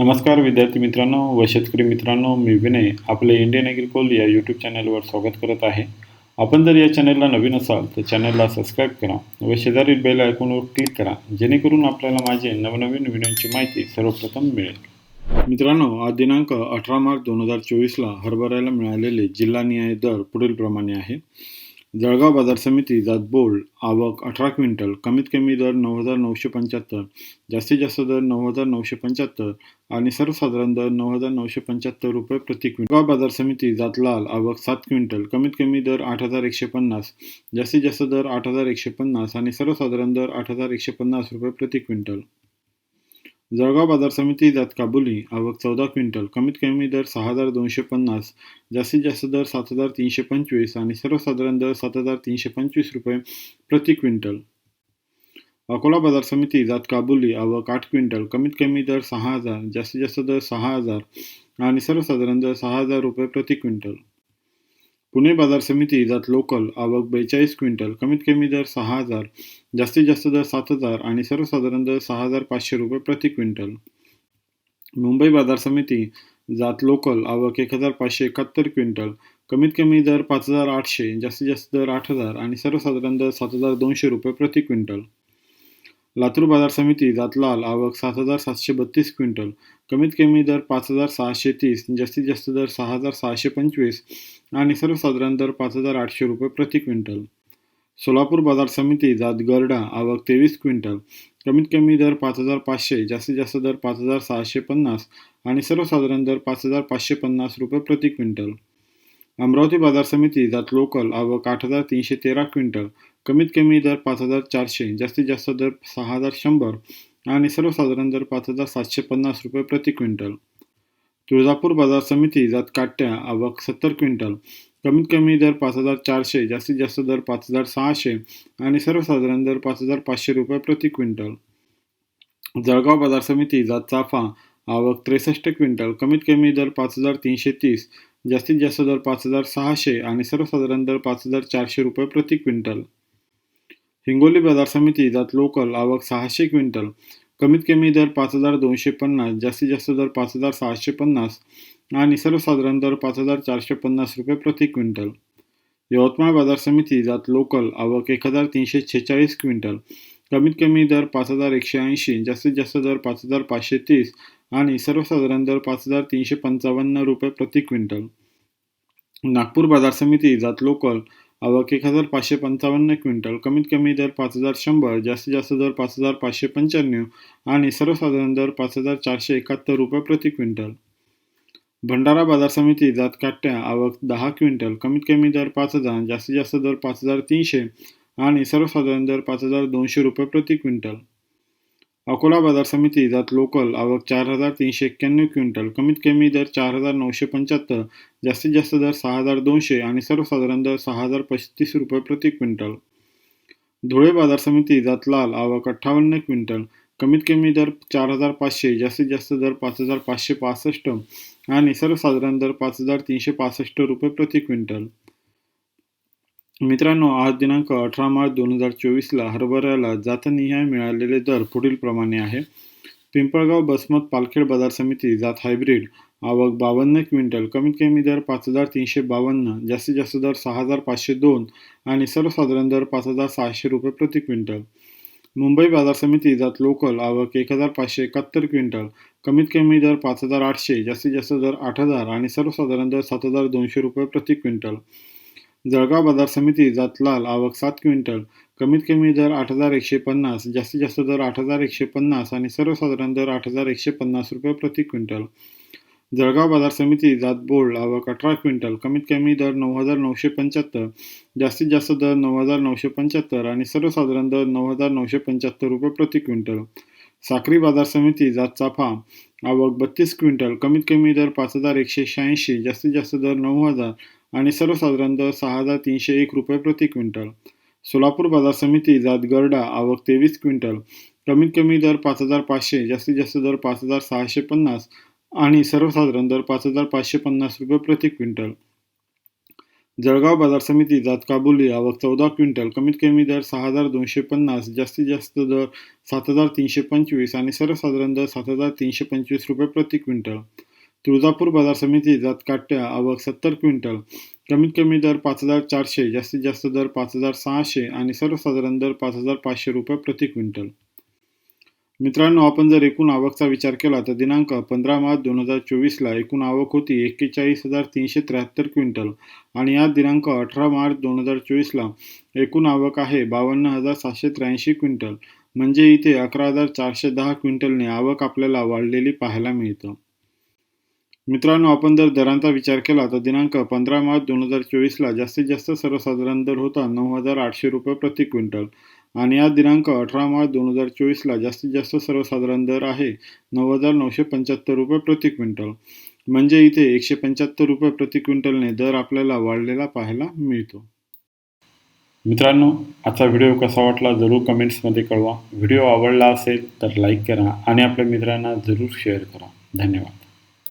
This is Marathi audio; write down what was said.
नमस्कार विद्यार्थी मित्रांनो व शेतकरी मित्रांनो मी विनय आपले इंडियन ॲग्रिकोल या यूट्यूब चॅनलवर स्वागत करत आहे. आपण जर या चॅनलला नवीन असाल तर चॅनलला सबस्क्राईब करा व शेजारील बेल आयकॉनवर क्लिक करा जेणेकरून आपल्याला माझे नवनवीन व्हिडिओची माहिती सर्वप्रथम मिळेल. मित्रांनो आज दिनांक अठरा मार्च दोन हजार चोवीसला हरभऱ्याला मिळालेले जिल्हानिहाय दर पुढील प्रमाणे आहे. जळगाव बाजार समिती जात बोल्ड आवक अठरा क्विंटल कमीत कमी दर नऊ हजार नऊशे पंच्याहत्तर जास्तीत जास्त दर नऊ हजार नऊशे पंच्याहत्तर आणि सर्वसाधारण दर नऊ हजार नऊशे पंच्याहत्तर रुपये प्रति क्विंटल. बाजार समिती जात लाल आवक सात क्विंटल कमीत कमी दर आठ हजार एकशे पन्नास जास्तीत जास्त दर आठ हजार एकशे पन्नास आणि सर्वसाधारण दर आठ हजार एकशे पन्नास रुपये प्रति क्विंटल. जळगाव बाजार समिती जात काबुली आवक चौदा क्विंटल कमीत कमी दर सहा हजार दोनशे पन्नास जास्तीत जास्त दर सात हजार तीनशे पंचवीस आणि सर्वसाधारण दर सात हजार तीनशे पंचवीस रुपये प्रति क्विंटल. अकोला बाजार समिती जात काबुली आवक आठ क्विंटल कमीत कमी दर सहा हजार जास्तीत जास्त दर सहा हजार आणि सर्वसाधारण दर सहा हजार रुपये प्रति क्विंटल. पुणे बाजार समिती जात लोकल आवक बेचाळीस क्विंटल कमीत कमी दर सहा हजार जास्तीत जास्त दर सात हजार आणि सर्वसाधारण दर सहा हजार पाचशे रुपये प्रति क्विंटल. मुंबई बाजार समिती जात लोकल आवक एक हजार पाचशे एकाहत्तर क्विंटल कमीत कमी दर पाच हजार आठशे जास्तीत जास्त दर आठ हजार आणि सर्वसाधारण दर सात हजार दोनशे रुपये प्रति क्विंटल. लातूर बाजार समिती जात लाल आवक सात हजार सातशे बत्तीस क्विंटल कमीत कमी दर पाच हजार सहाशे तीस जास्तीत जास्त दर सहा हजार सहाशे पंचवीस आणि सर्वसाधारण दर पाच हजार आठशे रुपये प्रति क्विंटल. सोलापूर बाजार समिती जात गरडा आवक तेवीस क्विंटल. कमीत कमी दर पाच हजार पाचशे जास्तीत जास्त दर पाच हजार सहाशे पन्नास आणि सर्वसाधारण दर पाच हजार पाचशे पन्नास रुपये प्रति क्विंटल. अमरावती बाजार समिती जात लोकल आवक आठ हजार तीनशे तेरा क्विंटल. कमीत कमी दर पाच हजार चारशे जास्तीत जास्त दर सहा हजार शंभर आणि सर्वसाधारण दर पाच हजार सातशे पन्नास रुपये प्रति क्विंटल. तुळजापूर बाजार समिती जात काट्या आवक सत्तर क्विंटल. कमीत कमी दर पाच हजार चारशे जास्तीत जास्त दर पाच हजार सहाशे आणि सर्वसाधारण दर पाच हजार पाचशे रुपये प्रति क्विंटल. जळगाव बाजार समिती जात चाफा आवक त्रेसष्ट क्विंटल. कमीत कमी दर पाच हजार तीनशे तीस जास्तीत जास्त दर पाच हजार सहाशे आणि सर्वसाधारण दर पाच हजार चारशे रुपये प्रति क्विंटल. हिंगोली बाजार समिती जात लोकल आवक सहाशे क्विंटल. कमीत कमी दर पाच हजार दोनशे पन्नास जास्तीत जास्त दर पाच हजार सहाशे पन्नास आणि सर्वसाधारण दर पाच हजार चारशे पन्नास रुपये प्रति क्विंटल. यवतमाळ बाजार समिती जात लोकल आवक एक हजार तीनशे छेचाळीस क्विंटल. कमीत कमी दर पाच हजार एकशे ऐंशी जास्तीत जास्त दर पाच हजार पाचशे तीस आणि सर्वसाधारण दर पाच हजार तीनशे पंचावन्न रुपये प्रति क्विंटल. नागपूर बाजार समिती जात लोकल आवक एक हजार पाचशे पंचावन्न क्विंटल कमीत कमी दर पाच हजार शंभर जास्तीत जास्त दर पाच हजार पाचशे पंच्याण्णव आणि सर्वसाधारण दर पाच हजार चारशे एकाहत्तर रुपये प्रति क्विंटल. भंडारा बाजार समिती जात काट्या आवक दहा क्विंटल कमीत कमी दर पाच हजार जास्तीत जास्त दर पाच हजार तीनशे आणि सर्वसाधारण दर पाच हजार दोनशे रुपये प्रति क्विंटल. अकोला बाजार समिती जात लोकल आवक चार हजार तीनशे एक्क्याण्णव क्विंटल. कमीत कमी दर चार हजार नऊशे पंच्याहत्तर जास्तीत जास्त दर सहा हजार दोनशे आणि सर्वसाधारण दर सहा हजार पस्तीस रुपये प्रति क्विंटल. धुळे बाजार समिती जात लाल आवक अठ्ठावन्न क्विंटल. कमीत कमी दर चार हजार पाचशे जास्तीत जास्त दर पाच हजार पाचशे पासष्ट आणि सर्वसाधारण दर पाच हजार तीनशे पासष्ट रुपये प्रति क्विंटल. मित्रांनो आज दिनांक अठरा मार्च दोन हजार चोवीसला हरभऱ्याला जातनिहाय मिळालेले दर पुढील प्रमाणे आहे. पिंपळगाव बसमत पालखेड बाजार समिती जात हायब्रिड. आवक बावन्न क्विंटल. कमीत कमी दर पाच हजार तीनशे बावन्न. जास्तीत जास्त दर सहा हजार पाचशे दोन. आणि सर्वसाधारण दर पाच हजार सहाशे रुपये प्रति क्विंटल. मुंबई बाजार समिती जात लोकल. आवक एक हजार पाचशे एकाहत्तर क्विंटल. कमीत कमी दर पाच हजार आठशे. जास्तीत जास्त दर आठ हजार. आणि सर्वसाधारण दर सात हजार दोनशे रुपये प्रति क्विंटल. जळगाव बाजार समिती जात लाल आवक सात क्विंटल. कमीत कमी दर आठ हजार एकशे पन्नास जास्तीत जास्त दर आठ हजार एकशे पन्नास आणि सर्वसाधारण दर आठ हजार एकशे पन्नास रुपये प्रति क्विंटल. जळगाव बाजार समिती जात बोल्ड आवक अठरा क्विंटल कमीत कमी दर नऊ हजार नऊशे पंच्याहत्तर जास्तीत जास्त दर नऊ हजार नऊशे पंच्याहत्तर आणि सर्वसाधारण दर नऊ हजार नऊशे पंच्याहत्तर रुपये प्रति क्विंटल. साक्री बाजार समिती जात चाफा आवक बत्तीस क्विंटल कमीत कमी दर पाच हजार एकशे शहाऐंशी जास्तीत जास्त दर नऊ हजार आणि सर्वसाधारण दर सहा हजार तीनशे एक रुपये प्रति क्विंटल. सोलापूर बाजार समिती जात गरडा आवक तेवीस क्विंटल. कमीत कमी दर पाच हजार पाचशे जास्तीत जास्त दर पाच हजार सहाशे पन्नास आणि सर्वसाधारण दर पाच हजार पाचशे पन्नास रुपये प्रति क्विंटल. जळगाव बाजार समिती जात काबुली आवक चौदा क्विंटल. कमीत कमी दर सहा हजार दोनशे पन्नास जास्तीत जास्त दर सात हजार तीनशे पंचवीस आणि सर्वसाधारण दर सात हजार तीनशे पंचवीस रुपये प्रति क्विंटल. तुळजापूर बाजार समिती जात काट्या आवक सत्तर क्विंटल. कमीत कमी दर पाच हजार चारशे जास्तीत जास्त दर पाच हजार सहाशे आणि सर्वसाधारण दर पाच हजार पाचशे रुपये प्रति क्विंटल. मित्रांनो आपण जर एकूण आवकचा विचार केला तर दिनांक पंधरा मार्च दोन हजार चोवीसला एकूण आवक होती एक्केचाळीस हजार तीनशे त्र्याहत्तर क्विंटल आणि या दिनांक अठरा मार्च दोन हजार चोवीसला एकूण आवक आहे बावन्न हजार सातशे त्र्याऐंशी क्विंटल. म्हणजे इथे अकरा हजार चारशे दहा क्विंटलने आवक आपल्याला वाढलेली पाहायला मिळतं. मित्रांनो आपण जर दरांचा विचार केला तर दिनांक पंधरा मार्च दोन हजार चोवीसला जास्तीत जास्त सर्वसाधारण दर होता नऊ हजार आठशे रुपये प्रति क्विंटल. आणि आज दिनांक अठरा मार्च दोन हजार चोवीसला जास्तीत जास्त सर्वसाधारण दर आहे नऊ हजार नऊशे पंच्याहत्तर रुपये प्रति क्विंटल. म्हणजे इथे एकशे पंच्याहत्तर रुपये प्रति क्विंटलने दर आपल्याला वाढलेला पाहायला मिळतो. मित्रांनो आजचा व्हिडिओ कसा वाटला जरूर कमेंट्समध्ये कळवा. व्हिडिओ आवडला असेल तर लाईक करा आणि आपल्या मित्रांना जरूर शेअर करा. धन्यवाद.